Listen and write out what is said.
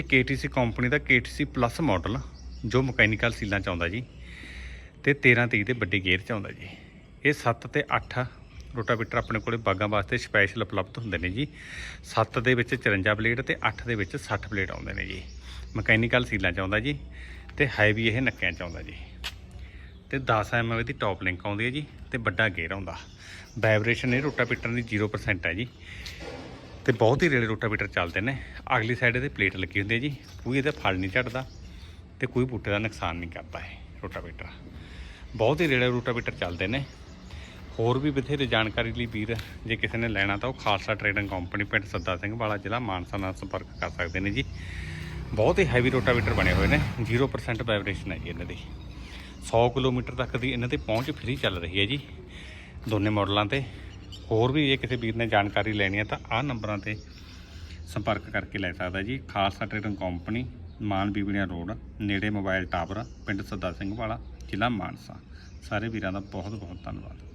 ਇਹ KTC company ਦਾ KTC plus model ਜੋ ਮਕੈਨੀਕਲ ਸੀਲਾਂ ਚ ਆਉਂਦਾ ਜੀ ਤੇ 13 23 ਦੇ ਵੱਡੇ ਗੇਅਰ ਚ ਆਉਂਦਾ ਜੀ। ਇਹ 7 ਤੇ 8 ਰੋਟਾਵੇਟਰ ਆਪਣੇ ਕੋਲੇ ਬਾਗਾਂ ਵਾਸਤੇ ਸਪੈਸ਼ਲ ਉਪਲਬਧ ਹੁੰਦੇ ਨੇ ਜੀ। 7 ਦੇ ਵਿੱਚ 54 ਬਲੇਡ ਤੇ 8 ਦੇ ਵਿੱਚ 60 ਬਲੇਡ ਆਉਂਦੇ ਨੇ ਜੀ। ਮਕੈਨੀਕਲ ਸੀਲਾਂ ਚ ਆਉਂਦਾ ਜੀ ਤੇ ਹੈਵੀ ਇਹ ਨੱਕਿਆਂ ਚ ਆਉਂਦਾ ਜੀ। ਤੇ 10 ਐਮ ਦੀ ਟੌਪ ਲਿੰਕ ਆਉਂਦੀ ਹੈ ਜੀ ਤੇ ਵੱਡਾ ਗੇਅਰ ਆਉਂਦਾ। ਵਾਈਬ੍ਰੇਸ਼ਨ ਇਹ ਰੋਟਾਵੇਟਰ ਦੀ 0% ਹੈ ਜੀ। ਤੇ ਬਹੁਤ ਹੀ ਰੇਲੇ ਰੋਟਾਵੇਟਰ ਚੱਲਦੇ ਨੇ। ਅਗਲੀ ਸਾਈਡ ਇਹਦੇ ਪਲੇਟ ਲੱਗੀ ਹੁੰਦੀ ਹੈ ਜੀ। ਕੋਈ ਇਹਦਾ ਫਲ ਨਹੀਂ ਝੜਦਾ ਤੇ ਕੋਈ ਬੂਟੇ ਦਾ ਨੁਕਸਾਨ ਨਹੀਂ ਕਰਦਾ ਇਹ ਰੋਟਾਵੇਟਰ। ਬਹੁਤ ਹੀ ਰੇਲੇ ਰੋਟਾਵੇਟਰ ਚੱਲਦੇ ਨੇ। ਹੋਰ ਵੀ ਬਥੇਰੇ ਜਾਣਕਾਰੀ ਲਈ ਵੀਰ, ਜੇ ਕਿਸੇ ਨੇ ਲੈਣਾ ਤਾਂ ਉਹ ਖਾਲਸਾ ਟ੍ਰੇਡਿੰਗ ਕੰਪਨੀ ਪਿੰਡ ਸੱਦਾ ਸਿੰਘ ਵਾਲਾ ਜ਼ਿਲ੍ਹਾ ਮਾਨਸਾ ਨਾਲ ਸੰਪਰਕ ਕਰ ਸਕਦੇ ਨੇ ਜੀ। ਬਹੁਤ ਹੀ ਹੈਵੀ ਰੋਟਾਵੇਟਰ ਬਣੇ ਹੋਏ ਨੇ। 0% ਵਾਈਬ੍ਰੇਸ਼ਨ ਹੈ ਜੀ ਇਹਨਾਂ ਦੀ। 100 ਕਿਲੋਮੀਟਰ ਤੱਕ ਦੀ ਇਹਨਾਂ ਤੇ ਪਹੁੰਚ ਫ੍ਰੀ ਚੱਲ ਰਹੀ ਹੈ ਜੀ। ਦੋਨੇ ਮਾਡਲਾਂ ਤੇ। ਹੋਰ ਵੀ ਜੇ ਕਿਸੇ ਵੀਰ ਨੇ ਜਾਣਕਾਰੀ ਲੈਣੀ ਹੈ ਤਾਂ ਆਹ ਨੰਬਰਾਂ ਤੇ ਸੰਪਰਕ ਕਰਕੇ ਲੈ ਸਕਦਾ ਜੀ। Khalsa trading company, Mann Bibrian road, ਨੇੜੇ ਮੋਬਾਈਲ ਟਾਵਰ, ਪਿੰਡ ਸੱਦਾ ਸਿੰਘ ਵਾਲਾ, ਜ਼ਿਲ੍ਹਾ ਮਾਨਸਾ। ਸਾਰੇ ਵੀਰਾਂ ਦਾ ਬਹੁਤ ਬਹੁਤ ਧੰਨਵਾਦ।